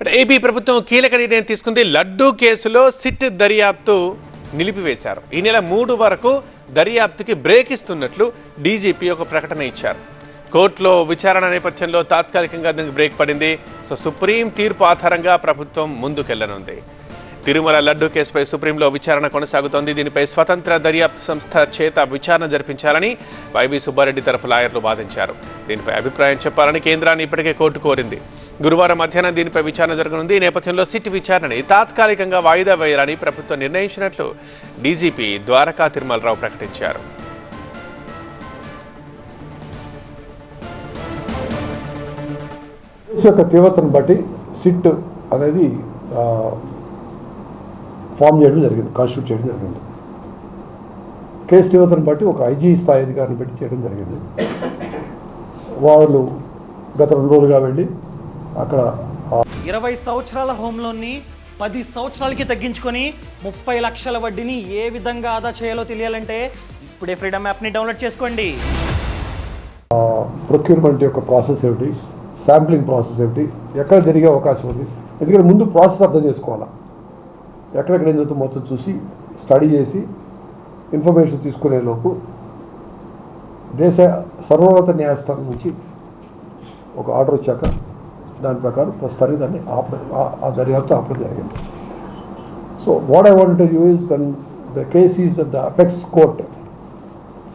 అంటే ఏపీ ప్రభుత్వం కీలక నిర్ణయం తీసుకుంది. లడ్డూ కేసులో సిట్ దర్యాప్తు నిలిపివేశారు. ఈ నెల మూడు వరకు దర్యాప్తుకి బ్రేక్ ఇస్తున్నట్లు డీజీపీ ఒక ప్రకటన ఇచ్చారు. కోర్టులో విచారణ నేపథ్యంలో తాత్కాలికంగా దీనికి బ్రేక్ పడింది. సో సుప్రీం తీర్పు ఆధారంగా ప్రభుత్వం ముందుకెళ్ళనుంది. తిరుమల లడ్డూ కేసుపై సుప్రీంలో విచారణ కొనసాగుతోంది. దీనిపై స్వతంత్ర దర్యాప్తు సంస్థ చేత విచారణ జరిపించాలని వైవి సుబ్బారెడ్డి తరఫు లాయర్లు వాదించారు. దీనిపై అభిప్రాయం చెప్పాలని కేంద్రాన్ని ఇప్పటికే కోర్టు కోరింది. గురువారం మధ్యాహ్నం దీనిపై విచారణ జరగనుంది. ఈ నేపథ్యంలో సిట్ విచారణని తాత్కాలికంగా వాయిదా వేయాలని ప్రభుత్వం నిర్ణయించినట్లు డీజీపీ ద్వారకా తిరుమలరావు ప్రకటించారు. యొక్క తీవ్రతను బట్టి సిట్ అనేది ఫామ్ చేయడం జరిగింది కాన్స్టిట్యూట్ చేయడం జరిగింది. కేసు తీవ్రతను బట్టి ఒక ఐజీ స్థాయి అధికారిని పెట్టి చేయడం జరిగింది. వాళ్ళు గత రెండు రోజులుగా వెళ్ళి అక్కడ ఇరవై సంవత్సరాల హోమ్ లోన్ని పది సంవత్సరాలకి తగ్గించుకొని ముప్పై లక్షల వడ్డీని ఏ విధంగా ఆదా చేయాలో తెలియాలంటే ఇప్పుడే ఫ్రీడమ్ యాప్ని డౌన్లోడ్ చేసుకోండి. ప్రొక్యూర్మెంట్ యొక్క ప్రాసెస్ ఏమిటి? శాంప్లింగ్ ప్రాసెస్ ఏమిటి? ఎక్కడ జరిగే అవకాశం ఉంది? ఎందుకంటే ముందు ప్రాసెస్ అర్థం చేసుకోవాలా? ఎక్కడెక్కడ ఏం జరుగుతుందో మొత్తం చూసి స్టడీ చేసి ఇన్ఫర్మేషన్ తీసుకునే లోపు దేశ సర్వోన్నత న్యాయస్థానం నుంచి ఒక ఆర్డర్ వచ్చాక దాని ప్రకారం ప్రస్తుతానికి దాన్ని ఆపడం ఆ- దర్యాప్తు ఆపడం జరిగింది so what I want you is can the case is the apex court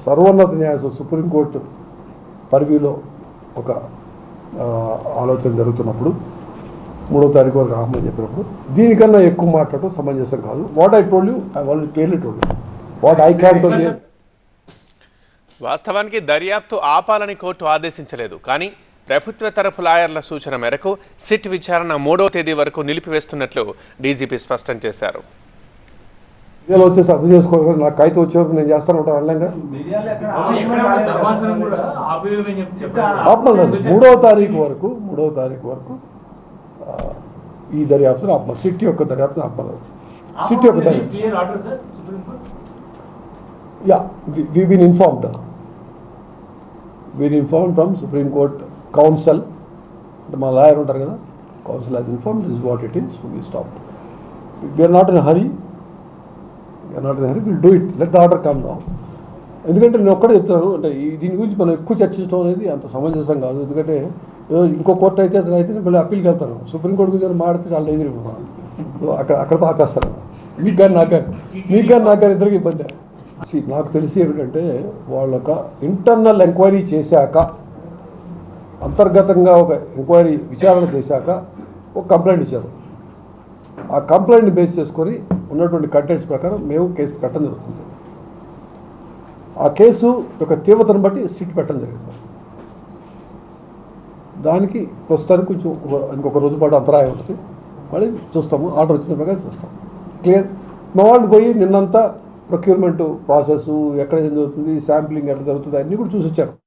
సర్వోన్నత న్యాయ సుప్రీంకోర్టు పరిధిలో ఒక ఆలోచన జరుగుతున్నప్పుడు మూడో తారీఖు వరకు ఆహ్మని చెప్పినప్పుడు దీనికన్నా ఎక్కువ మాట్లాడటం సమంజసం కాదు. What I told you I well clearly told you what I can told వాస్తవానికి దర్యాప్తు ఆపాలని కోర్టు ఆదేశించలేదు. కానీ ప్రభుత్వ తరఫు లాయర్ల సూచన మేరకు సిట్ విచారణ మూడో తేదీ వరకు నిలిపివేస్తున్నట్లు డీజీపీ స్పష్టం చేశారు. ఇవాళ వచ్చేసి అర్థం చేసుకోవాలి నాకు కాగితం వచ్చే వరకు నేను చేస్తాను ఉంటాను అనలేంగా మూడవ తారీఖు వరకు మూడవ తారీఖు వరకు ఈ దర్యాప్తును ఆపమన్నారు సిటీ యొక్క దర్యాప్తును ఆపమన్నారు సిటీ యొక్క దర్యాప్తు clear order sir supreme court? Yeah we been informed been inform from supreme court counsel అంటే మా లాయర్ ఉంటారు కదా counsel has inform is what it is we stop we are not in hurry we are not in hurry will do it let the order come నా ఎందుకంటే నేను ఒక్కడే చెప్తాను అంటే దీని గురించి మనం ఎక్కువ చర్చించడం అనేది అంత సమంజసం కాదు. ఎందుకంటే ఏదో ఇంకో కోర్టు అయితే అతను అయితే మళ్ళీ అప్పీల్కి వెళ్తాను. సుప్రీంకోర్టు గురించి మాడితే చాలా ఎదురు సో అక్కడ అక్కడతో ఆపేస్తాను. మీకు కానీ నాకు కానీ మీకు కానీ నాకు కానీ ఇద్దరికి ఇబ్బంది. నాకు తెలిసి ఏమిటంటే వాళ్ళొక ఇంటర్నల్ ఎంక్వైరీ చేశాక అంతర్గతంగా ఒక ఎంక్వైరీ విచారణ చేశాక ఒక కంప్లైంట్ ఇచ్చారు. ఆ కంప్లైంట్ని బేస్ చేసుకొని ఉన్నటువంటి కంటెంట్స్ ప్రకారం మేము కేసు పెట్టడం జరుగుతుంది. ఆ కేసు యొక్క తీవ్రతను బట్టి సిట్ పెట్టడం జరిగింది. దానికి ప్రస్తుతానికి కొంచెం ఒక- ఇంకొక రోజు పాటు అంతరాయం ఉంటుంది. మళ్ళీ చూస్తాము. ఆర్డర్ వచ్చిన ప్రకారం చూస్తాం. క్లియర్ మా వాళ్ళు పోయి నిన్నంతా ప్రొక్యూర్మెంట్ ప్రాసెస్ ఎక్కడ ఏం జరుగుతుంది శాంప్లింగ్ ఎట్లా జరుగుతుంది అన్నీ కూడా చూసి వచ్చారు.